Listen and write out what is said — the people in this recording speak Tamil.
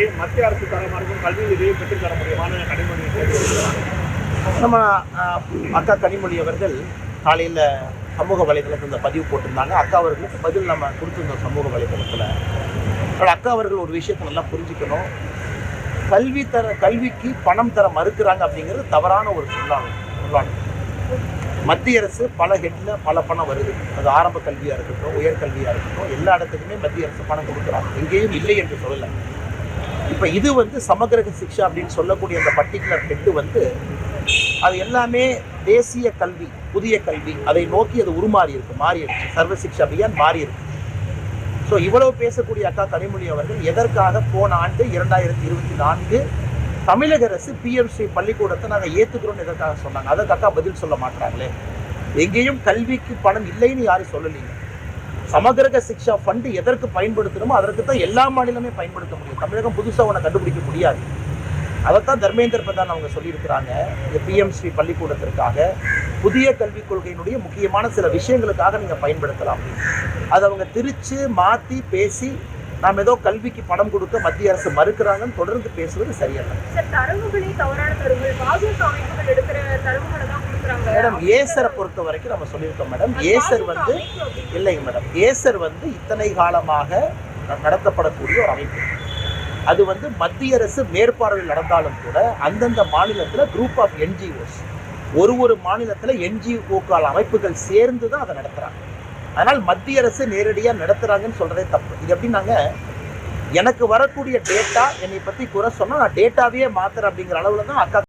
நிதிகளை மத்திய அரசு தர கல்வி நிதியை பெற்றுத்தர முடியுமான கனிமொழி நம்ம அக்கா கனிமொழி அவர்கள் காலையில் சமூக வலைதளத்தில் இந்த பதிவு போட்டிருந்தாங்க. அக்கா அவர்களுக்கு பதில் நம்ம கொடுத்துருந்தோம் சமூக வலைதளத்தில். ஆனால் அக்கா அவர்கள் ஒரு விஷயத்தை நல்லா புரிஞ்சுக்கணும். கல்வி தர கல்விக்கு பணம் தர மறுக்கிறாங்க அப்படிங்கிறது தவறான ஒரு சொல்லாங்க சொல்லாங்க மத்திய அரசு பல ஹெட்டில் பல பணம் வருது. அது ஆரம்ப கல்வியாக இருக்கட்டும் உயர்கல்வியாக இருக்கட்டும் எல்லா இடத்துக்குமே மத்திய அரசு பணம் கொடுக்குறாங்க. எங்கேயும் இல்லை என்று சொல்லலை. இப்போ இது வந்து சமகிரக சிக்ஷா அப்படின்னு சொல்லக்கூடிய அந்த பர்டிகுலர் ஹெட்டு வந்து அது எல்லாமே தேசிய கல்வி புதிய கல்வி அதை நோக்கி அது உருமாறி இருக்கு மாறி இருக்கு. சர்வ சிக்ஷா அபியான் மாறி இருக்கு. ஸோ இவ்வளவு பேசக்கூடிய அக்கா கனிமொழி அவர்கள் எதற்காக போன ஆண்டு இரண்டாயிரத்தி இருபத்தி நான்கு தமிழக அரசு பிஎம்சி பள்ளிக்கூடத்தை நாங்கள் ஏற்றுக்கிறோம்னு எதற்காக சொன்னாங்க? அதற்கு அக்கா பதில் சொல்ல மாட்டாங்களே எங்கேயும் கல்விக்கு பணம் இல்லைன்னு யாரும் சொல்லலைங்க. சமகிரக சிக்ஷா ஃபண்டு எதற்கு பயன்படுத்தணுமோ அதற்கு தான் எல்லா மாநிலமே பயன்படுத்த முடியும். தமிழகம் புதுசாக ஒன்று கண்டுபிடிக்க முடியாது. அதைத்தான் தர்மேந்திர பிரதான் அவங்க சொல்லியிருக்கிறாங்க. இந்த பிஎம்ஸ்ரீ பள்ளிக்கூடத்திற்காக புதிய கல்விக் கொள்கையினுடைய முக்கியமான சில விஷயங்களுக்காக நீங்கள் பயன்படுத்தலாம். அதை அவங்க திரித்து மாற்றி பேசி நாம் ஏதோ கல்விக்கு பணம் கொடுக்க மத்திய அரசு மறுக்கிறாங்கன்னு தொடர்ந்து பேசுவது சரியல்ல. தரவுகளே தவறான தரவுகள் பாஜக அமைப்புகள் எடுக்கிற தரவுகளை தான் மேடம் ஏசரை பொறுத்த வரைக்கும் நம்ம சொல்லியிருக்கோம் மேடம். ஏசர் வந்து இல்லைங்க மேடம். ஏசர் வந்து இத்தனை காலமாக நடத்தப்படக்கூடிய ஒரு அமைப்பு. அது வந்து மத்திய அரசு மேற்பார்வையில் நடந்தாலும் கூட அந்தந்த மாநிலத்தில் குரூப் ஆஃப் என்ஜிஓஸ் ஒரு ஒரு மாநிலத்தில் என்ஜிஓக்கள் அமைப்புகள் சேர்ந்து தான் அதை நடத்துகிறாங்க அதனால் மத்திய அரசு நேரடியாக நடத்துகிறாங்கன்னு சொல்கிறதே தப்பு. இது எப்படின்னாங்க எனக்கு வரக்கூடிய டேட்டா என்னை பற்றி குறை சொன்னால் நான் டேட்டாவே மாத்துறேன் அப்படிங்கிற அளவில் தான் அக்கா